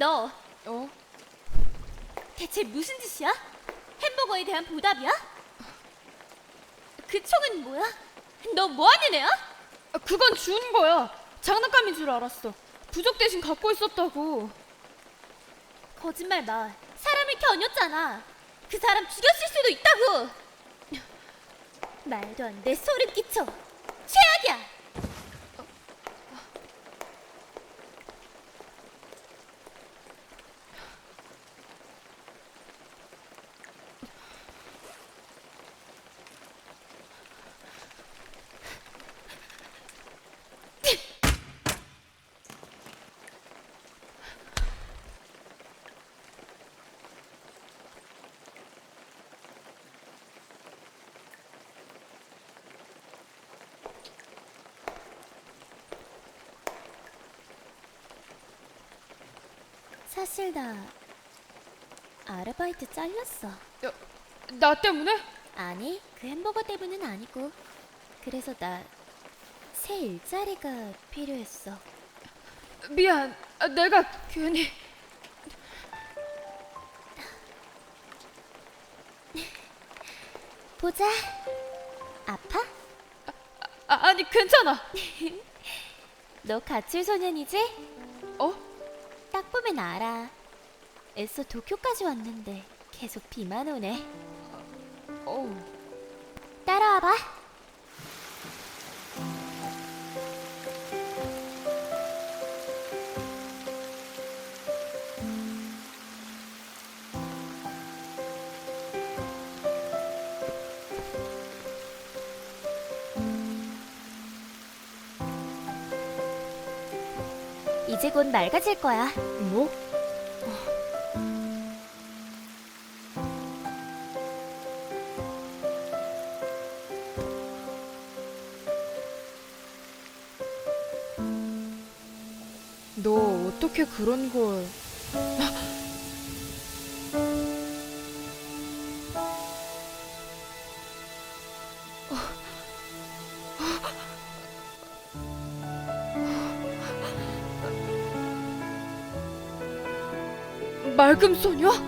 너 어? 대체 무슨 짓이야? 햄버거에 대한 보답이야? 그 총은 뭐야? 너 뭐 하는 애야? 아, 그건 준 거야. 장난감인 줄 알았어. 부적 대신 갖고 있었다고. 거짓말 마. 사람을 겨눴잖아. 그 사람 죽였을 수도 있다고. 말도 안 돼. 소름 끼쳐. 최악이야. 사실 나 아르바이트 잘렸어. 야, 나 때문에? 아니, 그 햄버거 때문은 아니고. 그래서 나 새 일자리가 필요했어. 미안. 아, 내가 괜히. 보자. 아파? 아, 아니 괜찮아. 너 가출 소년이지? 보면 알아. 애써 도쿄까지 왔는데 계속 비만 오네. 어. 따라와봐. 이제 곧 맑아질 거야. 뭐? 너 어떻게 그런 걸? 맑음 소녀?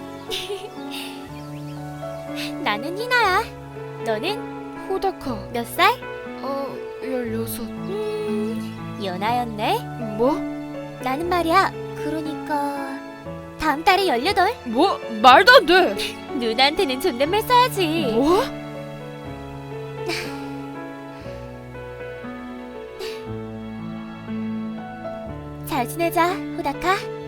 나는 희나야. 너는 호다카. 몇 살? 어, 열여섯. 음, 연하였네. 뭐? 나는 말이야. 그러니까 다음 달에 18. 뭐? 말도 안 돼. 누나한테는 존댓말 써야지. 뭐? 잘 지내자, 호다카.